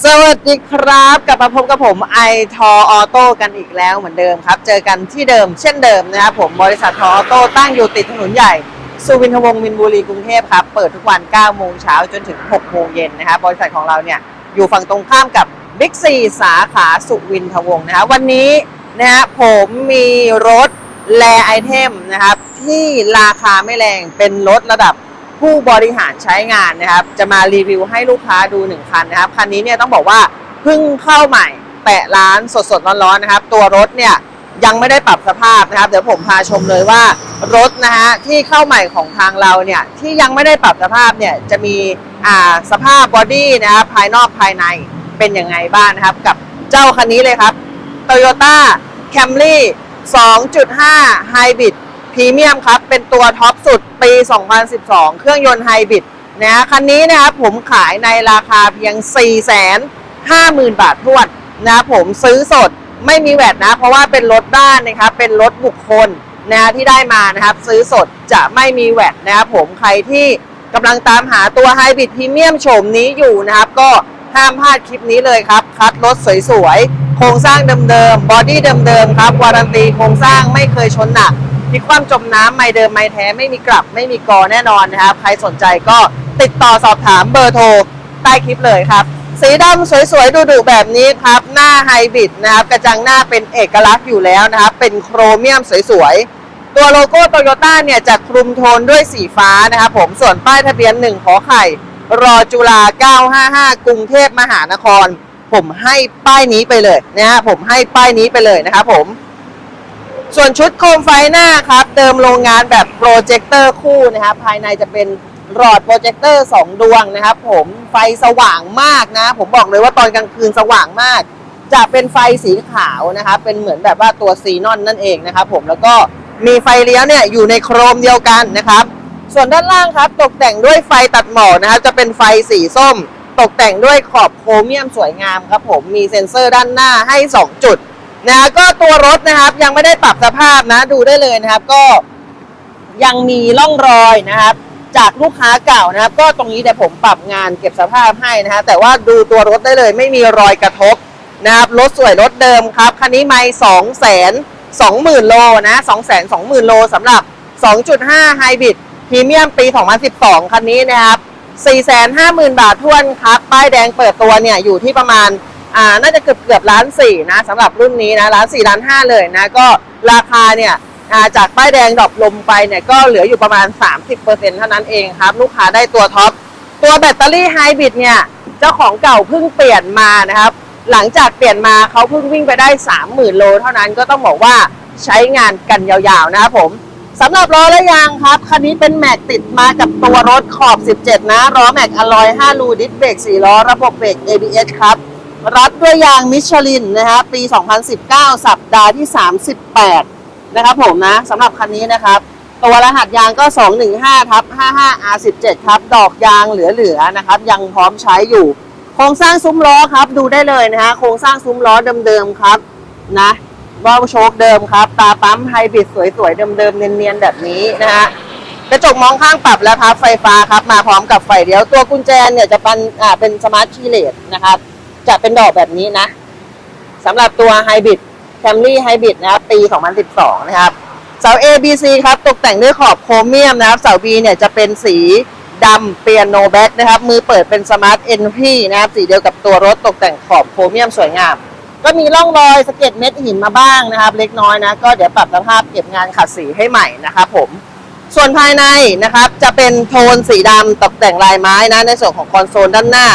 สวัสดีครับ กลับมาพบกับผมไอทอออโต้กันอีกแล้วเหมือนเดิมครับ เจอกันที่เดิมเช่นเดิมนะครับผมบริษัททอออโต้ตั้งอยู่ติดถนนใหญ่สุวินทวงศ์มินบุรีกรุงเทพครับ เปิดทุกวัน 9 โมงเช้าจนถึง 6 โมงเย็นนะครับบริษัทของเราเนี่ย อยู่ฝั่งตรงข้ามกับบิ๊กซีสาขาสุวินทวงศ์นะครับวันนี้นะฮะผมมีรถแลไอเทมนะครับ ที่ราคาไม่แรงเป็นรถระดับ ผู้บริหารใช้งานนะครับ จะมารีวิวให้ลูกค้าดูหนึ่งคันนะครับ คันนี้เนี่ยต้องบอกว่าเพิ่งเข้าใหม่แปะร้านสดๆร้อนๆนะครับ ตัวรถเนี่ยยังไม่ได้ปรับสภาพนะครับ เดี๋ยวผมพาชมเลยว่ารถนะฮะที่เข้าใหม่ของทางเราเนี่ยที่ยังไม่ได้ปรับสภาพเนี่ยจะมีอ่าสภาพบอดี้นะครับภายนอกภายในเป็นยังไงบ้างนะครับ กับเจ้าคันนี้เลยครับ Toyota Camry 2.5 Hybrid พรีเมียมครับ เป็นตัวท็อปสุดปี 2012 เครื่องยนต์ไฮบริดนะคันนี้นะครับผมขายในราคาเพียง 450,000 บาททวนนะผมซื้อสดไม่มีแวดนะ เพราะว่าเป็นรถบ้านนะครับ เป็นรถบุคคลนะฮะที่ได้มานะครับ ซื้อสดจะไม่มีแวดนะครับผมใครที่กำลังตามหาตัวไฮบริดพรีเมียมโฉมนี้อยู่นะครับ ก็ห้ามพลาดคลิปนี้เลยครับ คัดรถสวยๆ โครงสร้างเดิมๆ บอดี้เดิมๆ ครับ วารันตีโครงสร้างไม่เคยชนหนัก พลิกคว่ำจมน้ำไม่เดิมไม่แท้ไม่มีกลับไม่มีกอแน่นอนนะครับใครสนใจก็ติดต่อสอบถามเบอร์โทรใต้คลิปเลยครับ สีดำสวยๆดุๆแบบนี้ครับ หน้าไฮบริดนะครับ กระจังหน้าเป็นเอกลักษณ์อยู่แล้วนะครับ เป็นโครเมียมสวยๆ ตัวโลโก้โตโยต้าเนี่ยจะคลุมโทนด้วยสีฟ้านะครับผมส่วนป้ายทะเบียน 1 ขอไข่ รอจุฬา955 กรุงเทพมหานคร ผมให้ป้ายนี้ไปเลยนะฮะผมให้ป้ายนี้ไปเลยนะครับผม ส่วนชุดโคมไฟหน้าครับเติมโรงงานแบบโปรเจคเตอร์คู่นะครับภายในจะเป็นหลอดโปรเจคเตอร์2ดวงนะครับ ผมไฟสว่างมากนะ ผมบอกเลยว่าตอนกลางคืนสว่างมาก จะเป็นไฟสีขาวนะครับ เป็นเหมือนแบบว่าตัวซีนอนนั่นเองนะครับ ผมแล้วก็มีไฟเลี้ยวเนี่ยอยู่ในโครมเดียวกันนะครับ ส่วนด้านล่างครับ ตกแต่งด้วยไฟตัดหมอกนะครับ จะเป็นไฟสีส้ม ตกแต่งด้วยขอบโครเมียมสวยงามครับ ผมมีเซ็นเซอร์ด้านหน้าให้ 2 จุด นะฮะก็ตัวรถนะครับยังไม่ได้ปรับสภาพนะดูได้เลยนะครับ ก็ยังมีร่องรอยนะครับ จากลูกค้าเก่านะครับ ก็ตรงนี้เดี๋ยวผมปรับงานเก็บสภาพให้นะฮะแต่ว่าดูตัวรถได้เลย ไม่มีรอยกระทบนะครับรถสวยรถเดิมครับคันนี้ไม่สองแสนสองหมื่นโลนะสองแสนสองหมื่นโลสำหรับ 2.5 ไฮบริดพรีเมียมปี 2012 คันนี้นะครับ 450,000 บาททวนครับ ป้ายแดงเปิดตัวเนี่ยอยู่ที่ประมาณ อ่าน่าจะเกือบเกือบล้านสี่นะสำหรับรุ่นนี้นะล้านสี่ล้านห้าเลยนะก็ราคาเนี่ยจากป้ายแดงดรอปลงไปเนี่ยก็เหลืออยู่ประมาณ 30%เท่านั้นเองครับ ลูกค้าได้ตัวท็อป ตัวแบตเตอรี่ไฮบริดเนี่ย เจ้าของเก่าเพิ่งเปลี่ยนมานะครับ หลังจากเปลี่ยนมาเขาเพิ่งวิ่งไปได้ 30,000 โล เท่านั้นก็ต้องบอกว่าใช้งานกันยาวๆนะครับผมสำหรับล้อและยางครับ คันนี้เป็นแม็กติดมากับตัวรถขอบ 17 นะล้อแม็กอลอย 5 รูดิสเบรก4ล้อระบบเบรก ABS ครับ รัดด้วยยางมิชลินนะฮะปี 2019 สัปดาห์ที่ 38 นะครับผมนะสำหรับคันนี้นะครับ ตัวรหัสยางก็ 215ทับ55 R17 ครับ ดอกยางเหลือๆนะครับ ยังพร้อมใช้อยู่ โครงสร้างซุ้มล้อครับ ดูได้เลยนะฮะโครงสร้างซุ้มล้อเดิมๆครับนะวาวโชคเดิมครับ ตาปั๊มไฮบริดสวยๆ เดิมๆ เนียนๆ แบบนี้นะฮะกระจกมองข้างปรับแล้วครับไฟฟ้าครับ มาพร้อมกับไฟเดียวตัวกุญแจเนี่ยจะเป็นอ่าเป็นสมาร์ทคีย์เลสนะครับ จะเป็นดอกแบบนี้นะสำหรับตัวไฮบริดแคมรี่ไฮบริดนะครับปี 2012 นะครับเสา A B C ครับ ตกแต่งด้วยขอบโครเมียมนะครับ เสา B เนี่ยจะเป็นสีดำเปียโนแบ็กนะครับ มือเปิดเป็นสมาร์ทเอ็นพีนะครับ สีเดียวกับตัวรถตกแต่งขอบโครเมียมสวยงาม ก็มีร่องรอยสะเก็ดเม็ดหินมาบ้างนะครับ เล็กน้อยนะ ก็เดี๋ยวปรับสภาพเก็บงานขัดสีให้ใหม่นะครับผม ส่วนภายในนะครับจะเป็นโทนสีดำตกแต่งลายไม้นะ ในส่วนของคอนโซลด้านหน้า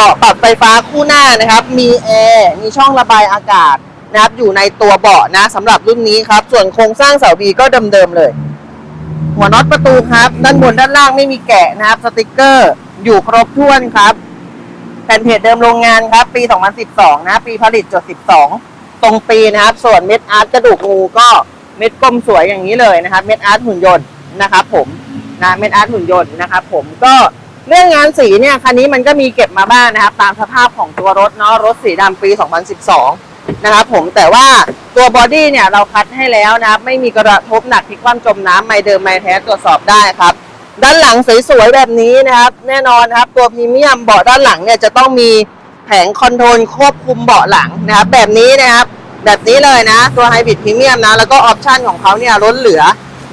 บาะปรับไฟฟ้าคู่หน้านะครับ มีแอร์ มีช่องระบายอากาศนะครับอยู่ในตัวเบาะนะสำหรับรุ่นนี้ครับ ส่วนโครงสร้างเสาบีก็เดิมๆเลย หัวน็อตประตูครับ ด้านบนด้านล่างไม่มีแกะนะครับ สติกเกอร์อยู่ครบถ้วนครับแผ่นเพจเดิมโรงงานครับ ปี 2012 นะ ปีผลิตจด 12 ตรงปีนะครับ ส่วนเม็ดอาร์ตกระดูกงูก็เม็ดกลมสวยอย่างนี้เลยนะครับ เม็ดอาร์ตหุ่นยนต์นะครับ ผมนะเม็ดอาร์ตหุ่นยนต์นะครับ ผมก็ เรื่องงานสีเนี่ยคันนี้มันก็มีเก็บมาบ้างนะครับ ตามสภาพของตัวรถเนาะรถสีดำปี 2012 นะครับผมแต่ว่าตัวบอดี้เนี่ยเราคัดให้แล้วนะครับไม่มีกระทบหนักพลิกคว่ำจมน้ำไม่เดิมไม่แท้ตรวจสอบได้ครับ ด้านหลังสวยๆแบบนี้นะครับ แน่นอนครับตัวพรีเมียมเบาะด้านหลังเนี่ยจะต้องมีแผงคอนโทรลควบคุมเบาะหลังนะครับแบบนี้นะครับแบบนี้เลยนะ ตัวไฮบริดพรีเมียมนะ แล้วก็ออปชันของเขาเนี่ยล้นเหลือ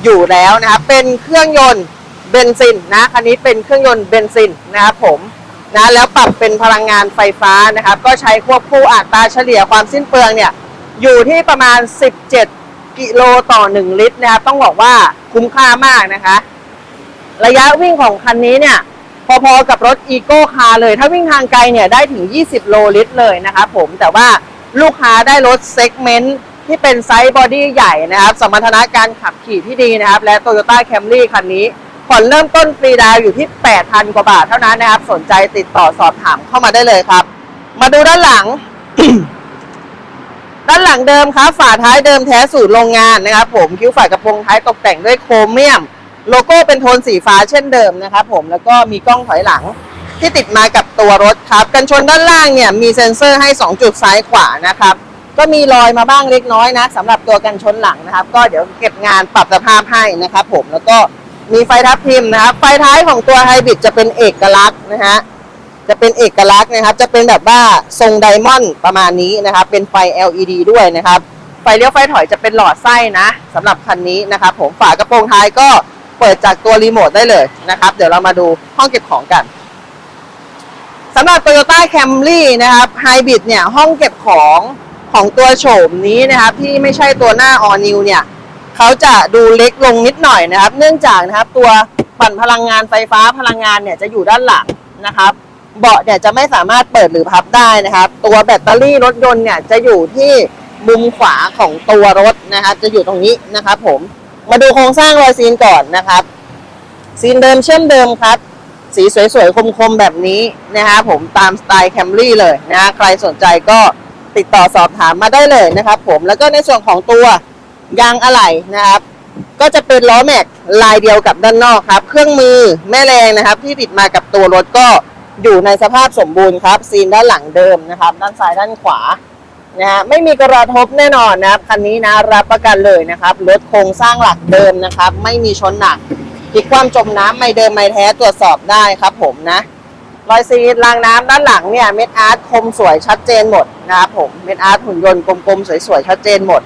อยู่แล้วนะครับ เป็นเครื่องยนต์ เบนซินนะคันนี้เป็นเครื่องยนต์เบนซินนะครับผมนะแล้วปรับเป็นพลังงานไฟฟ้านะครับก็ใช้ควบคู่อัตราเฉลี่ยความสิ้นเปลืองเนี่ยอยู่ที่ประมาณ 17 กิโลต่อ 1 ลิตรนะครับต้องบอกว่าคุ้มค่ามากนะคะ ระยะวิ่งของคันนี้เนี่ยพอๆกับรถอีโก้คาร์เลย ถ้าวิ่งทางไกลเนี่ยได้ถึง 20 โลลิตรเลยนะครับผมแต่ว่าลูกค้าได้รถเซกเมนต์ที่เป็นไซส์บอดี้ใหญ่นะครับ สมรรถนะการขับขี่ที่ดีนะครับ และ Toyota Camry คันนี้ ผ่อนเริ่มต้นฟรีดาวอยู่ที่ 8,000 กว่าบาทเท่านั้นนะครับ สนใจติดต่อสอบถามเข้ามาได้เลยครับ มาดูด้านหลัง ด้านหลังเดิมครับ ฝาท้ายเดิมแท้สูตรโรงงานนะครับ ผมคิ้วฝากระโปรงท้ายตกแต่งด้วยโครเมียม โลโก้เป็นโทนสีฟ้าเช่นเดิมนะครับ ผมแล้วก็มีกล้องถอยหลังที่ติดมากับตัวรถครับ กันชนด้านล่างเนี่ยมีเซ็นเซอร์ให้ 2 จุดซ้ายขวานะครับ ก็มีรอยมาบ้างเล็กน้อยนะสำหรับตัวกันชนหลังนะครับ ก็เดี๋ยวเก็บงานปรับสภาพให้นะครับ ผมแล้วก็ มีไฟทับทิมนะครับ ไฟท้ายของตัวไฮบริดจะเป็นเอกลักษณ์นะฮะ จะเป็นเอกลักษณ์นะครับ จะเป็นแบบว่าทรงไดมอนด์ประมาณนี้นะครับ เป็นไฟ LED ด้วยนะครับ ไฟเลี้ยวไฟถอยจะเป็นหลอดไส้นะสำหรับคันนี้นะครับ ผมฝากระโปรงท้ายก็เปิดจากตัวรีโมทได้เลยนะครับ เดี๋ยวเรามาดูห้องเก็บของกันสำหรับ Toyota Camry นะครับไฮบริดเนี่ยห้องเก็บของของตัวโฉมนี้นะครับ ที่ไม่ใช่ตัวหน้า All New เนี่ย เขาจะดูเล็กลงนิดหน่อยนะครับ เนื่องจากนะครับตัวปั่นพลังงานไฟฟ้าพลังงานเนี่ยจะอยู่ด้านหลังนะครับ เบาะเนี่ยจะไม่สามารถเปิดหรือพับได้นะครับ ตัวแบตเตอรี่รถยนต์เนี่ยจะอยู่ที่มุมขวาของตัวรถนะครับ จะอยู่ตรงนี้นะครับ ผมมาดูโครงสร้างรอยซีนก่อนนะครับ ซีนเดิมเช่นเดิมครับ สีสวยๆคมๆแบบนี้นะครับผมตามสไตล์แคมรี่เลยนะฮะใครสนใจก็ติดต่อสอบถามมาได้เลยนะครับ ผมแล้วก็ในส่วนของตัว ยางอะไหล่นะครับ ก็จะเป็นล้อแม็กลายเดียวกับด้านนอกครับ เครื่องมือแม่แรงนะครับ ที่ติดมากับตัวรถก็อยู่ในสภาพสมบูรณ์ครับซีนด้านหลังเดิมนะครับ ด้านซ้ายด้านขวานะฮะไม่มีกระทบแน่นอนนะครับคันนี้นะรับประกันเลยนะครับรถโครงสร้างหลักเดิมนะครับ ไม่มีชนหนักพิกความจมน้ำไม่เดิมไม่แท้ตรวจสอบได้ครับผมนะรอยซีรางน้ำด้านหลังเนี่ยเม็ดอาร์ตคมสวยชัดเจนหมดนะครับผมเม็ดอาร์ตหุ่นยนต์กลมๆสวยๆชัดเจนหมด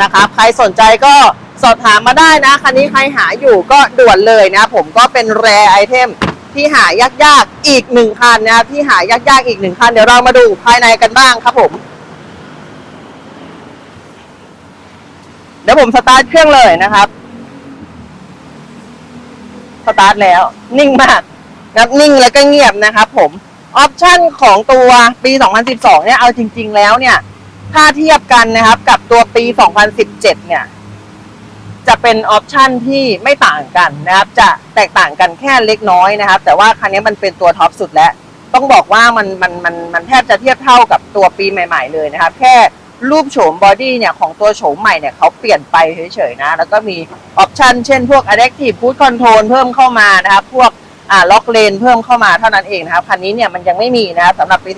นะครับใครสนใจก็สอบถามมาได้นะคันนี้ใครหาอยู่ก็ด่วนเลยนะ ผมก็เป็นแรไอเทมที่หายากๆอีกหนึ่งคันนะที่หายากๆอีกหนึ่งคัน เดี๋ยวเรามาดูภายในกันบ้างครับผม เดี๋ยวผมสตาร์ทเครื่องเลยนะครับ สตาร์ทแล้ว นิ่งมากนับนิ่งแล้วก็เงียบนะครับผม ออปชันของตัวปี 2012 เนี่ยเอาจริง ๆ แล้วเนี่ย ถ้าเทียบกันนะครับกับตัวปี 2017 เนี่ย จะเป็นออปชันที่ไม่ต่างกันนะครับ จะแตกต่างกันแค่เล็กน้อยนะครับ แต่ว่าคันนี้มันเป็นตัวท็อปสุดแล้ว ต้องบอกว่ามันมันมันมันแทบจะเทียบเท่ากับตัวปีใหม่ ๆ เลยนะครับ แค่รูปโฉมบอดี้เนี่ยของตัวโฉมใหม่เนี่ยเขาเปลี่ยนไปเฉยๆนะ แล้วก็มีออปชันเช่นพวก Adaptive Cruise Control เพิ่มเข้ามานะครับ พวกอ่าล็อกเลนเพิ่มเข้ามาเท่านั้นเองนะครับ คันนี้เนี่ยมันยังไม่มีนะครับสำหรับปี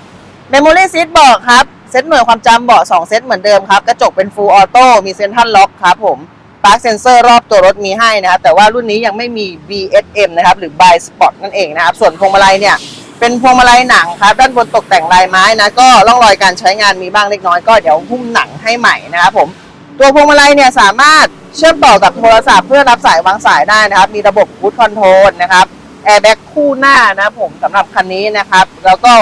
12 Memory Seat บอกครับ เซตหน่วยความจำเบาะ2เซตเหมือนเดิมครับ กระจกเป็น Full Auto มีเซ็นทรัลล็อกครับผม Park Sensor รอบตัวรถมีให้นะครับ แต่ว่ารุ่นนี้ยังไม่มี BSM นะครับ หรือ By Spot นั่นเองนะครับ ส่วนพวงมาลัยเนี่ย เป็นพวงมาลัยหนังครับ ด้านบนตกแต่งลายไม้นะ ก็ร่องรอยการใช้งานมีบ้างเล็กน้อยก็เดี๋ยวหุ้มหนังให้ใหม่นะครับผม ตัวพวงมาลัยเนี่ยสามารถเชื่อมต่อกับโทรศัพท์เพื่อรับสายวางสายได้นะครับ มีระบบ Cruise Control นะครับแอร์แบ็กคู่หน้านะผมสำหรับคันนี้นะครับ แล้วก็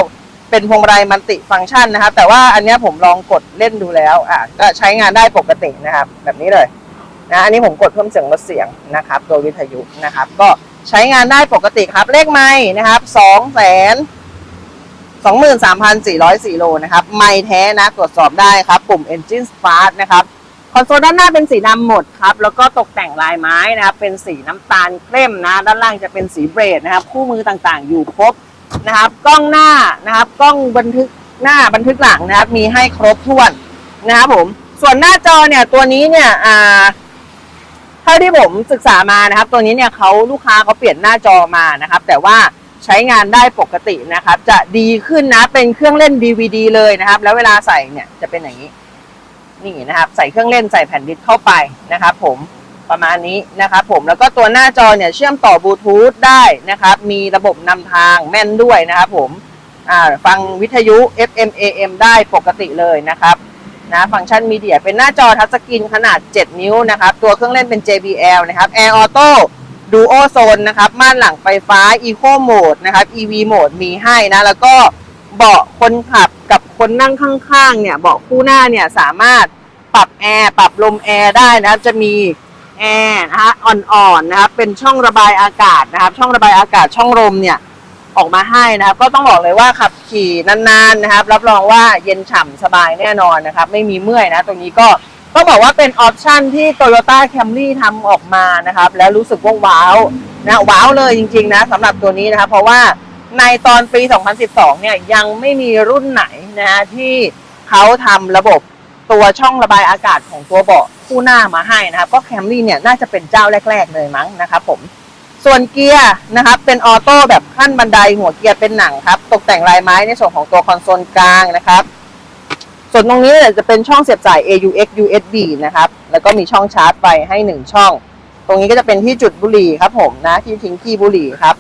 เป็นพวงมาลัยมัลติฟังก์ชันนะครับ แต่ว่าอันนี้ผมลองกดเล่นดูแล้วอะก็ใช้งานได้ปกตินะครับ แบบนี้เลยนะอันนี้ผมกดเพิ่มเสียงลดเสียงนะครับ ตัววิทยุนะครับ ก็ใช้งานได้ปกติครับ เลขไม้นะครับสองแสนสองหมื่นสามพันสี่ร้อยสี่โลนะครับ ไม่แท้นะตรวจสอบได้ครับ ปุ่ม Engine Start นะครับคอนโซลด้านหน้าเป็นสีดำหมดครับ แล้วก็ตกแต่งลายไม้นะครับ เป็นสีน้ำตาลเข้มนะ ด้านล่างจะเป็นสีเบรดนะครับ คู่มือต่างๆ อยู่ครบ นะครับ กล้องหน้านะครับ กล้องบันทึกหน้าบันทึกหลังนะครับ มีให้ครบถ้วนนะครับผม ส่วนหน้าจอเนี่ยตัวนี้เนี่ยอ่าเท่าที่ผมศึกษามานะครับ ตัวนี้เนี่ยเขาลูกค้าเขาเปลี่ยนหน้าจอมานะครับ แต่ว่าใช้งานได้ปกตินะครับ จะดีขึ้นนะเป็นเครื่องเล่น DVD เลยนะครับ แล้วเวลาใส่เนี่ยจะเป็นอย่างนี้ นี่นะครับ ใส่เครื่องเล่นใส่แผ่นดิสเข้าไปนะครับ ผม ประมาณนี้นะครับผมแล้วก็ตัวหน้าจอเนี่ยเชื่อมต่อบลูทูธได้นะครับ มีระบบนำทางแม่นด้วยนะครับผมฟังวิทยุ FM AM ได้ปกติเลยนะครับนะฟังก์ชันมีเดียเป็นหน้าจอทัชสกรีนขนาด 7 นิ้วนะครับ ตัวเครื่องเล่นเป็น JBL นะครับ Air Auto Duo Zone นะครับ ม่านหลังไฟฟ้า Eco Mode นะครับ EV Mode มีให้นะ แล้วก็เบาะคนขับกับคนนั่งข้างๆเนี่ยเบาะคู่หน้าเนี่ยสามารถปรับแอร์ปรับลมแอร์ได้นะครับจะมี แอร์นะฮะอ่อนๆนะครับเป็นช่องระบายอากาศนะครับ ช่องระบายอากาศช่องลมเนี่ยออกมาให้นะครับ ก็ต้องบอกเลยว่าขับขี่นานๆนะครับ รับรองว่าเย็นฉ่ำสบายแน่นอนนะครับ ไม่มีเมื่อยนะ ตรงนี้ก็ต้องบอกว่าเป็นออปชันที่ Toyota Camry ทำออกมานะครับ แล้วรู้สึกว่าว้าวนะว้าวเลยจริง ๆ นะสำหรับตัวนี้นะครับ เพราะว่าในตอนปี 2012 เนี่ยยังไม่มีรุ่นไหนนะฮะที่เขาทำระบบตัวช่องระบายอากาศของตัวเบาะ คู่หน้ามาให้นะครับ ก็ Camry เนี่ยน่าจะเป็นเจ้าแรก ๆ เลยมั้งนะครับผมส่วนเกียร์นะครับเป็นออโต้แบบขั้นบันไดหัวเกียร์เป็นหนังครับ ตกแต่งลายไม้ในส่วนของตัวคอนโซลกลางนะครับ ส่วนตรงนี้เนี่ยจะเป็นช่องเสียบสาย AUX USB นะครับ แล้วก็มีช่องชาร์จไฟให้ 1 ช่อง ตรงนี้ก็จะเป็นที่จุดบุหรี่ครับผมนะที่ทิ้งขี้บุหรี่ครับ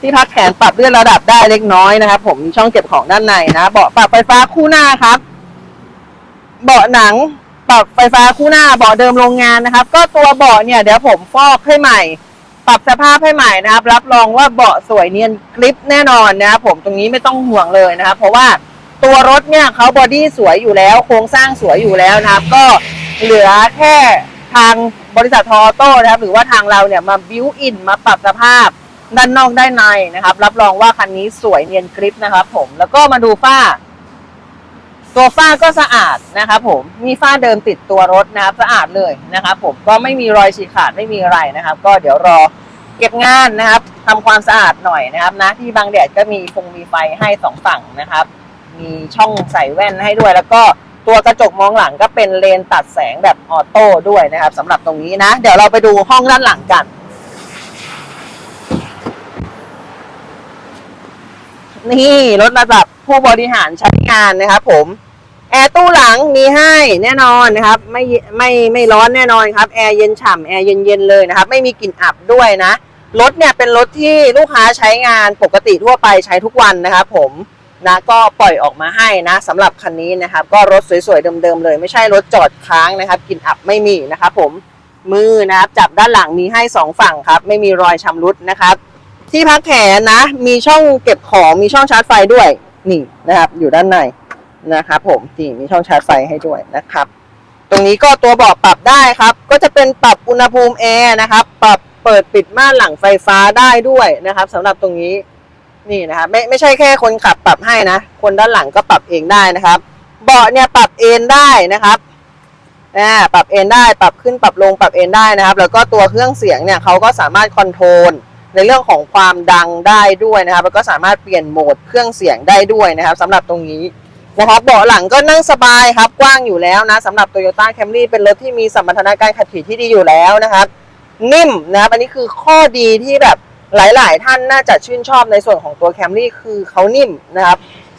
ที่พักแขนปรับเลื่อนระดับได้เล็กน้อยนะครับ ผมมีช่องเก็บของด้านในนะเบาะปรับไฟฟ้าคู่หน้าครับ เบาะหนัง ปรับไฟฟ้าคู่หน้าเบาะเดิมโรงงานนะครับ ก็ตัวเบาะเนี่ยเดี๋ยวผมฟอกให้ใหม่ ปรับสภาพให้ใหม่นะครับ รับรองว่าเบาะสวยเนียนกริปแน่นอนนะครับผมตรงนี้ไม่ต้องห่วงเลยนะครับ เพราะว่าตัวรถเนี่ยเขาบอดี้สวยอยู่แล้ว โครงสร้างสวยอยู่แล้วนะครับ ก็เหลือแค่ทางบริษัททอโต้นะครับ หรือว่าทางเราเนี่ยมาบิวอินมาปรับสภาพด้านนอกด้านในนะครับ รับรองว่าคันนี้สวยเนียนกริปนะครับ ผมแล้วก็มาดูฝ้า ตัวฝ้าก็สะอาดนะครับผมมีฝ้าเดิมติดตัวรถนะครับสะอาดเลยนะครับผมก็ไม่มีรอยฉีกขาดไม่มีอะไรนะครับ ก็เดี๋ยวรอเก็บงานนะครับทำความสะอาดหน่อยนะครับนะที่บางแดดก็มีฟงมีไฟให้สองฝั่งนะครับ มีช่องใส่แว่นให้ด้วย แล้วก็ตัวกระจกมองหลังก็เป็นเลนตัดแสงแบบออโต้ด้วยนะครับสำหรับตรงนี้นะ เดี๋ยวเราไปดูห้องด้านหลังกันนี่รถระดับผู้บริหารใช้งานนะครับผม แอร์ตู้หลังมีให้แน่นอนนะครับ ไม่ไม่ไม่ร้อนแน่นอนครับแอร์เย็นฉ่ำแอร์เย็นๆเลยนะครับ ไม่มีกลิ่นอับด้วยนะรถเนี่ยเป็นรถที่ลูกค้าใช้งานปกติทั่วไปใช้ทุกวันนะครับผมนะก็ปล่อยออกมาให้นะสำหรับคันนี้นะครับ ก็รถสวยๆเดิมๆเลยไม่ใช่รถจอดค้างนะครับกลิ่นอับไม่มีนะครับผมมือนะครับจับด้านหลังมีให้สองฝั่งครับ ไม่มีรอยชำรุดนะครับ ที่พักแขนนะ มีช่องเก็บของมีช่องชาร์จไฟด้วยนี่นะครับ อยู่ด้านใน นะครับผมนี่มีช่องชาร์จไฟให้ด้วยนะครับ ตรงนี้ก็ตัวเบาะปรับได้ครับ ก็จะเป็นปรับอุณหภูมิแอร์นะครับ ปรับเปิดปิดม่านหลังไฟฟ้าได้ด้วยนะครับสำหรับตรงนี้นี่นะครับไม่ไม่ใช่แค่คนขับปรับให้นะคนด้านหลังก็ปรับเองได้นะครับ เบาะเนี่ยปรับเอนได้นะครับอ่าปรับเอนได้ปรับขึ้นปรับลงปรับเอนได้นะครับ แล้วก็ตัวเครื่องเสียงเนี่ยเขาก็สามารถคอนโทรลในเรื่องของความดังได้ด้วยนะครับ แล้วก็สามารถเปลี่ยนโหมดเครื่องเสียงได้ด้วยนะครับสำหรับตรงนี้ นะครับเบาะหลังก็นั่งสบายครับกว้างอยู่แล้วนะสำหรับ Toyota Camry เป็นรถที่มีสมรรถนะการขับขี่ที่ดีอยู่แล้วนะครับนิ่มนะครับอันนี้คือข้อดีที่แบบหลาย ๆ ท่านน่าจะชื่นชอบในส่วนของตัว Camry คือเขานิ่มนะครับ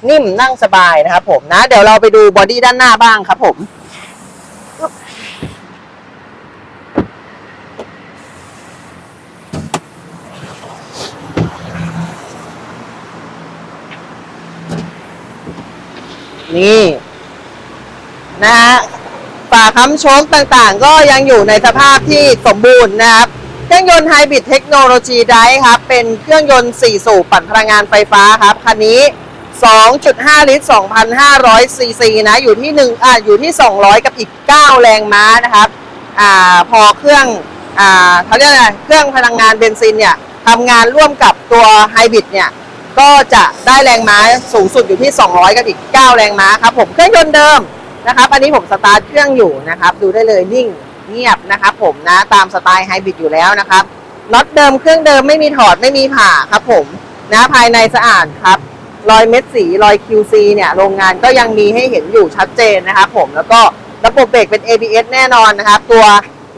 นิ่มนั่งสบายนะครับผมนะเดี๋ยวเราไปดูบอดี้ด้านหน้าบ้างครับผม นี่นะฮะฝาค้ำโชคต่างๆ ก็ยังอยู่ในสภาพที่สมบูรณ์นะครับ เครื่องยนต์ไฮบริดเทคโนโลยีไดครับ เป็นเครื่องยนต์ 4 สูบปั่นพลังงานไฟฟ้าครับ คันนี้ 2.5 ลิตร 2,500 ซีซีนะ อยู่ที่1อ่าอยู่ที่ 200 กับอีก 9 แรงม้านะครับ อ่า พอเครื่องอ่าเขาเรียกอะไร เครื่องพลังงานเบนซินเนี่ยทำงานร่วมกับตัวไฮบริดเนี่ย ก็จะได้แรงม้าสูงสุดอยู่ที่ 200 กับอีก 9 แรงม้าครับผมเครื่องยนต์เดิมนะครับ อันนี้ผมสตาร์ทเครื่องอยู่นะครับ ดูได้เลยนิ่งเงียบนะครับผมนะตามสไตล์ไฮบริดอยู่แล้วนะครับน็อตเดิมเครื่องเดิมไม่มีถอดไม่มีผ่าครับผมนะภายในสะอาดครับรอยเม็ดสีรอย QC เนี่ยโรงงานก็ยังมีให้เห็นอยู่ชัดเจนนะครับผมแล้วก็ระบบเบรกเป็น ABS แน่นอนนะครับ ตัว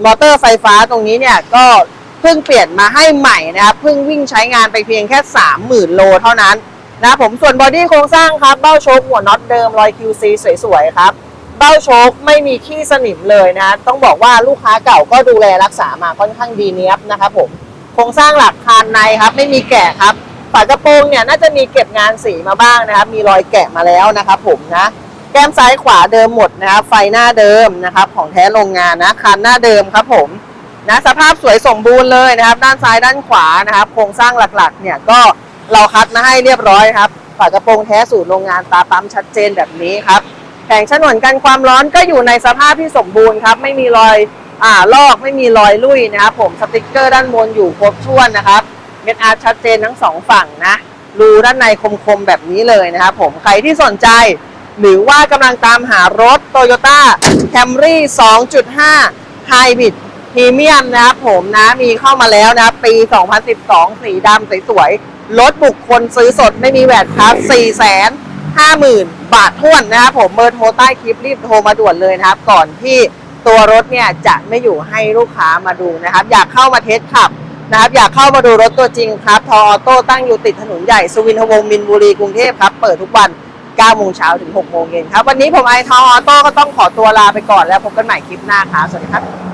มอเตอร์ไฟฟ้าตรงนี้เนี่ยก็ เพิ่งเปลี่ยนมาให้ใหม่นะครับเพิ่งวิ่งใช้งานไปเพียงแค่ 30,000 โลเท่านั้นนะผมส่วนบอดี้โครงสร้างครับ เบ้าโชคหัวน็อตเดิมรอย QC สวยๆครับ เบ้าโชคไม่มีขี้สนิมเลยนะ ต้องบอกว่าลูกค้าเก่าก็ดูแลรักษามาค่อนข้างดีเนี้ยบนะครับผมโครงสร้างหลักคานในครับ ไม่มีแกะครับฝากระโปรงเนี่ยน่าจะมีเก็บงานสีมาบ้างนะครับ มีรอยแกะมาแล้วนะครับผมนะแก้มซ้ายขวาเดิมหมดนะครับไฟหน้าเดิมนะครับ ของแท้โรงงานนะคันหน้าเดิมครับผม นะสภาพสวยสมบูรณ์เลยนะครับ ด้านซ้ายด้านขวานะครับ โครงสร้างหลักๆ เนี่ยก็เราคัดมาให้เรียบร้อยครับฝากระโปรงแท้สูตรโรงงานตาปั๊มชัดเจนแบบนี้ครับแผงฉนวนกันความร้อนก็อยู่ในสภาพที่สมบูรณ์ครับ ไม่มีรอยอ่าลอกไม่มีรอยลุ่ยนะครับผมสติกเกอร์ด้านบนอยู่ครบถ้วนนะครับเม็ดอาร์ชัดเจนทั้งสองฝั่งนะรูด้านในคมๆแบบนี้เลยนะครับผมใครที่สนใจ หรือว่ากำลังตามหารถ Toyota Camry 2.5 Hybrid Premium นะครับผมนะมีเข้ามาแล้วนะครับปี 2012 สีดำสวยๆรถบุคคลซื้อสดไม่มีแวดครับ 4 50,000 บาทท้วนนะครับผมเบอร์โทรใต้คลิปรีบโทรมาด่วนเลยนะครับ ก่อนที่ตัวรถเนี่ยจะไม่อยู่ให้ลูกค้ามาดูนะครับ อยากเข้ามาเทสขับนะครับ อยากเข้ามาดูรถตัวจริงครับทอออโต้ตั้งอยู่ติดถนนใหญ่สุวินทวงศ์มินบุรีกรุงเทพครับ เปิดทุกวัน9โมงเช้าถึง6โมงเย็นครับ วันนี้ผมไอทอออโต้ก็ต้องขอตัวลาไปก่อนแล้วพบกันใหม่คลิปหน้าครับสวัสดีครับ